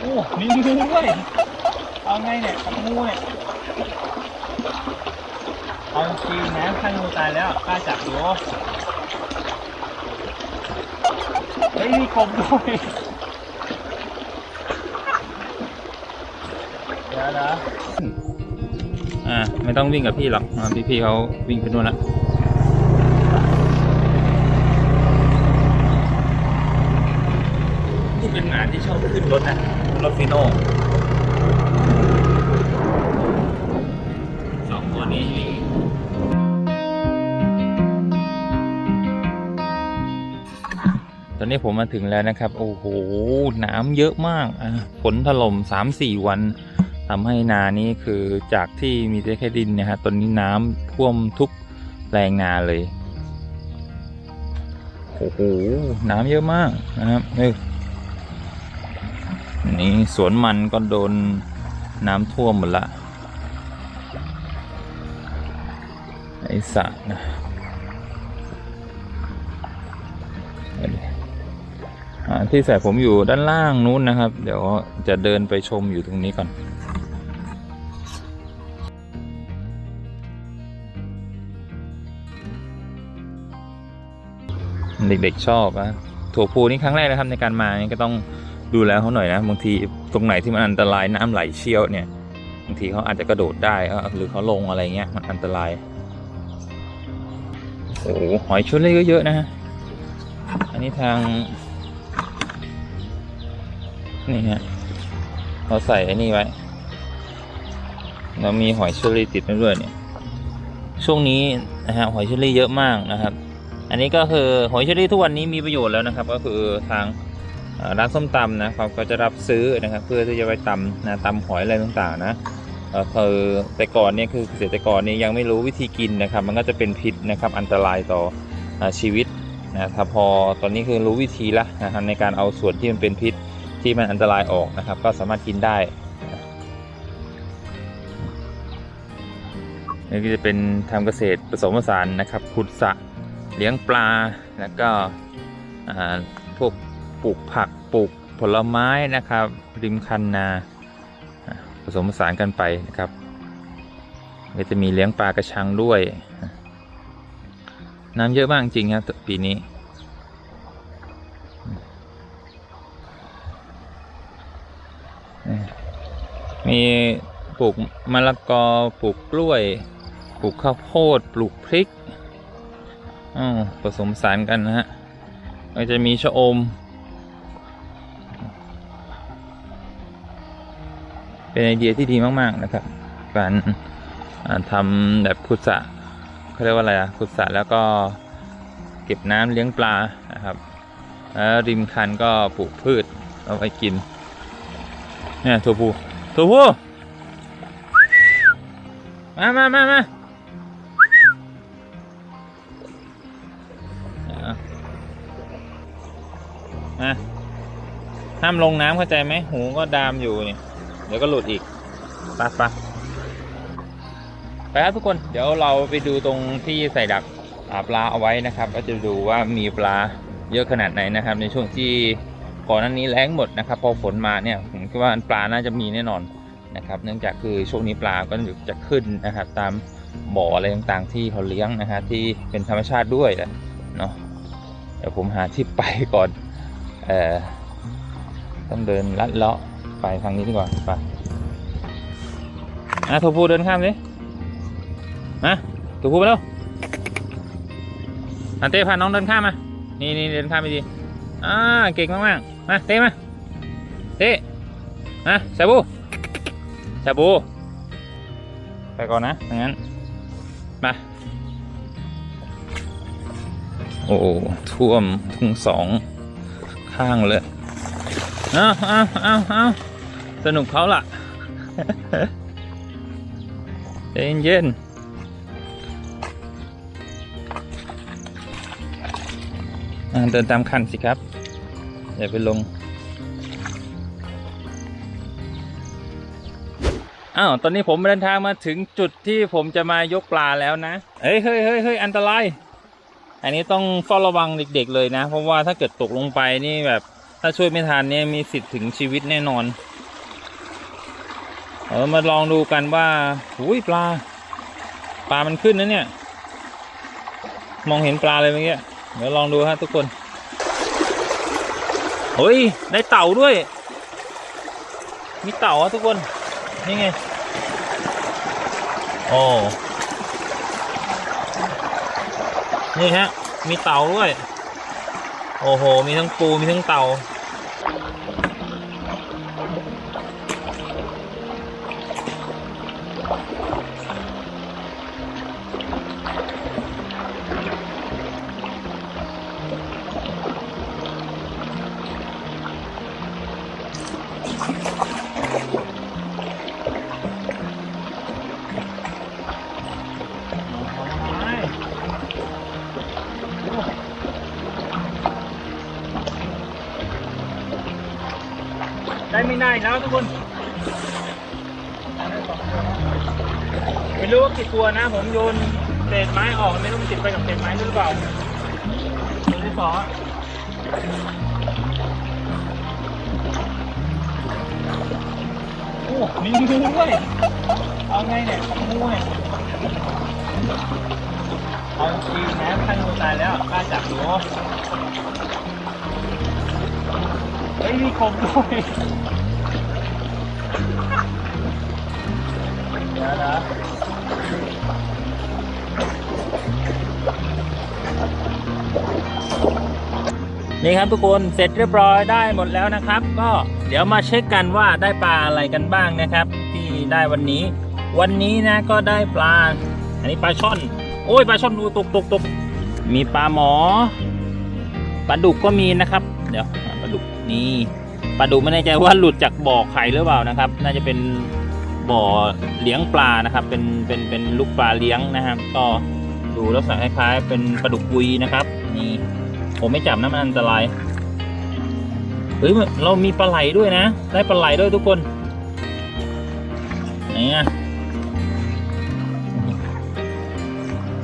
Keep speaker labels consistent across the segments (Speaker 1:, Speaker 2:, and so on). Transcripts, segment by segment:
Speaker 1: โอ้มีงูด้วย เอาไงเนี่ยกับงูเนี่ยเอาจริงนะถ้างูตายแล้วกล้าจับดูเฮ้ยมีกบด้วยเดี๋ยวนะอ่าไม่ต้องวิ่งกับพี่หรอกอ่พี่เขาวิ่งไปนู่นละ นี่เป็นที่ชอบขึ้นรถนะรถฟิโน่สองตัวนี้ตอนนี้ผมมาถึงแล้วนะครับ โอ้โห น้ำเยอะมากฝนถล่มสามสี่วันทำให้นานี้คือจากที่มีแต่แค่ดินนะฮะตอนนี้น้ำท่วมทุกแปลงนาเลย โอ้โห น้ำเยอะมากนะครับเฮ้ย นี่สวนมันก็โดนน้ำท่วมหมดละไอสระนะที่ใส่ผมอยู่ด้านล่างนู้นนะครับ เดี๋ยวจะเดินไปชมอยู่ตรงนี้ก่อนเด็กๆชอบอะถั่วพูนี่ครั้งแรกนะครับในการมานี่ก็ต้อง ดูแลเขาหน่อยนะบางทีตรงไหนที่มันอันตรายน้ำไหลเชี่ยวเนี่ยบางทีเขาอาจจะกระโดดได้หรือเขาลงอะไรเงี้ยมันอันตรายโอ้หอยชุดเล็กก็เยอะนะฮะอันนี้ทาง นี่ฮะเราใส่ไอ้นี่ไว้ เรามีหอยเชอรี่ติดมาด้วยเนี่ย ช่วงนี้นะฮะหอยเชอรี่เยอะมากนะครับ อันนี้ก็คือหอยเชอรี่ทุกวันนี้มีประโยชน์แล้วนะครับ ก็คือทาง ร้านส้มตำนะครับก็จะรับซื้อนะครับเพื่อที่จะไปตำนะตำหอยอะไรต่างๆนะเออคือแต่ก่อนเนี่ยคือเกษตรกรเนี่ยยังไม่รู้วิธีกินนะครับ มันก็จะเป็นพิษนะครับอันตรายต่ออชีวิตนะครับพอตอนนี้คือรู้วิธีแล้วนะครับในการเอาส่วนที่มันเป็นพิษที่มันอันตรายออกนะครับ ก็สามารถกินได้นี่ก็จะเป็นทำเกษตรผสมผสานนะครับขุดสระเลี้ยงปลาแล้วก็พวก ปลูกผักปลูกผลไม้นะครับ ริมคันนาผสมผสานกันไปนะครับก็จะมีเลี้ยงปลากระชังด้วย น้ำเยอะมากจริงครับปีนี้ มีปลูกมะละกอปลูกกล้วย ปลูกข้าวโพด ปลูกพริกอ๋อผสมสารกันนะฮะก็จะมีชะอม เป็นไอเดียที่ดีมาก ๆ นะครับ การอ่าทำแบบขุดสระเขาเรียกว่าอะไรอะขุดสระแล้วก็เก็บน้ำเลี้ยงปลานะครับแล้วริมคันก็ปลูกพืชเอาไว้กินเนี่ยถั่วพูถั่วพูมามามามาห้ามลงน้ำเข้าใจไหมหูก็ดามอยู่นี่ เดี๋ยวก็หลุดอีกไปะปะไปครับทุกคนเดี๋ยวเราไปดูตรงที่ใส่ดักปลาเอาไว้นะครับก็จะดูว่ามีปลาเยอะขนาดไหนนะครับ ในช่วงที่ก่อนหน้านี้แล้งหมดนะครับพอฝนมาเนี่ยผมคิดว่าปลาน่าจะมีแน่นอนนะครับ เนื่องจากคือช่วงนี้ปลาก็จะขึ้นนะครับ ตามบ่ออะไรต่างๆ ที่เขาเลี้ยงนะฮะที่เป็นธรรมชาติด้วยแหละเนาะเดี๋ยวผมหาที่ไปก่อนเอ่อต้องเดินลัดเลาะ ไปทางนี้ดีกว่าไปอะถูพูเดินข้ามสิมาถูพูไปแล้วอันเต้พาน้องเดินข้ามมา นี่นี่เดินข้ามไปดีอ่าเก่งมากมากๆมาเต้มาเต้มาชาบูชาบูไปก่อนนะงั้นมาโอ้ท่วมทุ่งสองข้างเลย เอาเอาเอาเอา สนุกเขาล่ะเย็นๆอะเดินตามคันสิครับ อย่าไปลง อ้าว ตอนนี้ผมเดินทางมาถึงจุดที่ผมจะมายกปลาแล้วนะ เฮ้ยเฮ้ยเฮ้ยเฮ้ยอันตราย อันนี้ต้องเฝ้าระวังเด็กๆเลยนะ เพราะว่าถ้าเกิดตกลงไปนี่แบบ ถ้าช่วยไม่ทันเนี่ยมีสิทธิ์ถึงชีวิตแน่นอน เออมาลองดูกันว่าอุ้ยปลา ปลามันขึ้นนะเนี่ย มองเห็นปลาเลยเมื่อกี้เดี๋ยวลองดูฮะทุกคนเฮ้ยได้เต่าด้วย มีเต่าอะทุกคน นี่ไง โอ้นี่ฮะ มีเต่าด้วย โอ้โห มีทั้งปู มีทั้งเต่า ได้ไม่ได้แล้วทุกคน ไม่รู้ว่ากี่ตัวนะ ผมโยนเศษไม้ออกไม่รู้มันติดไปกับเศษไม้หรือเปล่าตัวที่สองโอ้มีงูด้วยเอาไงเนี่ยงูเนี่ยเอาจริงนะท่านงูตายแล้วกล้าจับหนู เฮ้ยมีคมด้วยนะนี่ครับทุกคนเสร็จเรียบร้อยได้หมดแล้วนะครับ ก็เดี๋ยวมาเช็คกันว่าได้ปลาอะไรกันบ้างนะครับ ที่ได้วันนี้ วันนี้นะก็ได้ปลา อันนี้ปลาช่อน โอ้ยปลาช่อนดูตกตกตกมีปลาหมอปลาดุกก็มีนะครับ เดี๋ยวปลาดุก นี่ปลาดุไม่แน่ใจว่าหลุดจากบ่อไข่หรือเปล่านะครับ น่าจะเป็นบ่อเลี้ยงปลานะครับ เป็นเป็นเป็นลูกปลาเลี้ยงนะครับ ก็ดูลักษณะคล้ายๆเป็นปลาดุกปุยนะครับ นี่ผมไม่จับนะมันอันตรายเฮ้ยเรามีปลาไหลด้วยนะ ได้ปลาไหลด้วยทุกคนไหนอะ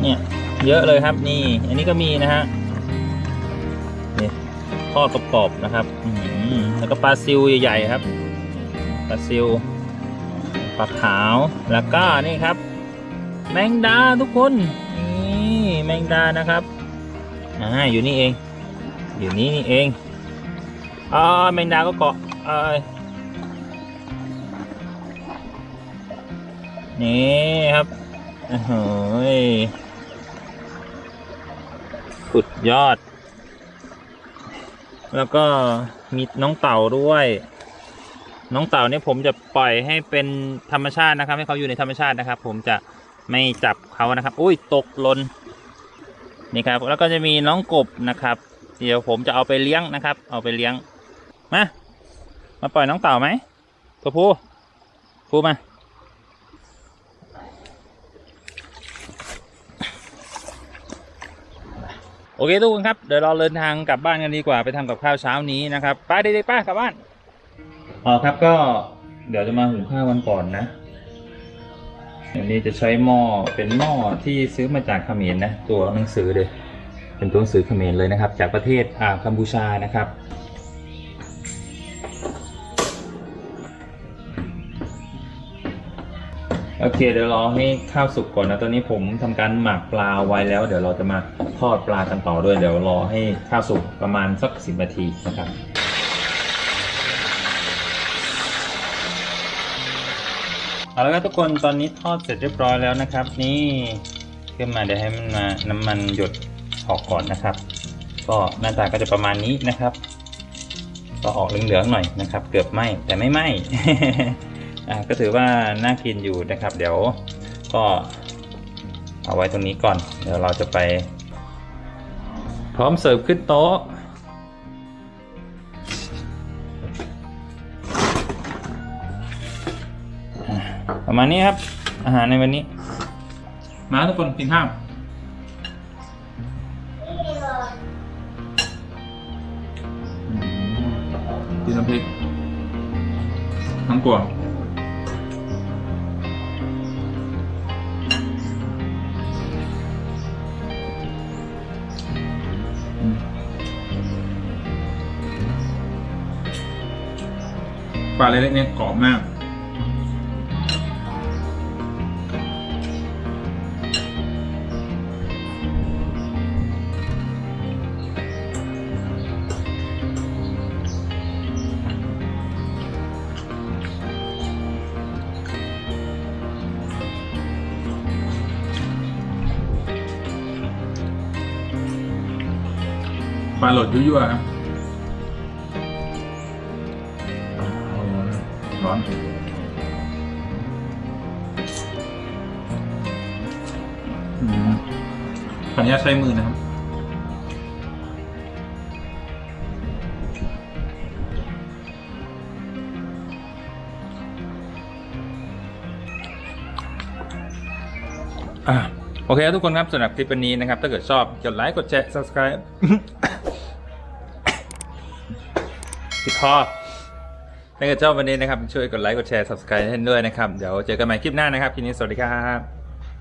Speaker 1: เนี่ยเยอะเลยครับนี่ อันนี้ก็มีนะฮะ ทอดกรอบๆนะครับแล้วก็ปลาซิวใหญ่ๆครับปลาซิวปลาขาวแล้วก็นี่ครับ แมงดาทุกคนนี่แมงดานะครับอ่าอยู่นี่เอง อยู่นี่นี่เองอ่าแมงดาก็เกาะเอ้ยนี่ครับโอ้ยสุดยอด แล้วก็มีน้องเต่าด้วย น้องเต่าเนี่ยผมจะปล่อยให้เป็นธรรมชาตินะครับ ให้เขาอยู่ในธรรมชาตินะครับ ผมจะไม่จับเขานะครับ อุ้ยตกหลนนี่ครับ แล้วก็จะมีน้องกบนะครับ เดี๋ยวผมจะเอาไปเลี้ยงนะครับ เอาไปเลี้ยง มา มาปล่อยน้องเต่าไหมตัวผู้ผู้มา โอเคทุกคนครับ เดี๋ยวเราเดินทางกลับบ้านกันดีกว่าไปทำกับข้าวเช้านี้นะครับไป้าเด็กๆป้ากลับบ้านอ๋อครับก็เดี๋ยวจะมาหุงข้าววันก่อนนะอันนี้จะใช้หม้อเป็นหม้อที่ซื้อมาจากเขมรนะ ตัวหนังสือเลย เป็นตัวหนังสือเขมรเลยนะครับ จากประเทศอ่ากัมพูชานะครับ โอเค เดี๋ยวรอให้ข้าวสุกก่อนนะ ตอนนี้ผมทำการหมักปลาไว้แล้ว เดี๋ยวเราจะมาทอดปลากันต่อด้วย เดี๋ยวรอให้ข้าวสุกประมาณสักสิบนาทีนะครับเอาละครับทุกคนตอนนี้ทอดเสร็จเรียบร้อยแล้วนะครับ นี่ขึ้นมาเดี๋ยวให้มันมาน้ำมันหยดออกก่อนนะครับ ก็หน้าตาก็จะประมาณนี้นะครับ ก็ออกเหลืองๆหน่อยนะครับ เกือบไหมแต่ไม่ไหม อ่าก็ถือว่าน่ากินอยู่นะครับ เดี๋ยวก็เอาไว้ตรงนี้ก่อน เดี๋ยวเราจะไป พร้อมเสิร์ฟขึ้นโต๊ะประมาณนี้ครับ อาหารในวันนี้ มาทุกคนกินข้าวกินน้ำพริกน้ำกลัว
Speaker 2: ปลาเล็กๆเนี่ยกรอบมาก ปลาหลดยั่วๆครับ ร้อนอืมขออนุญาตใช้มือนะครับ
Speaker 1: อ่าโอเคครับทุกคนครับสำหรับคลิปวันนี้นะครับ ถ้าเกิดชอบกดไลค์กดแชร์ subscribe ติดคอ ถ้าเกิดชอบวันนี้นะครับช่วยกดไลค์กดแชร์ subscribe ให้ด้วยนะครับ เดี๋ยวเจอกันใหม่คลิปหน้านะครับทีนี้สวัสดีครับ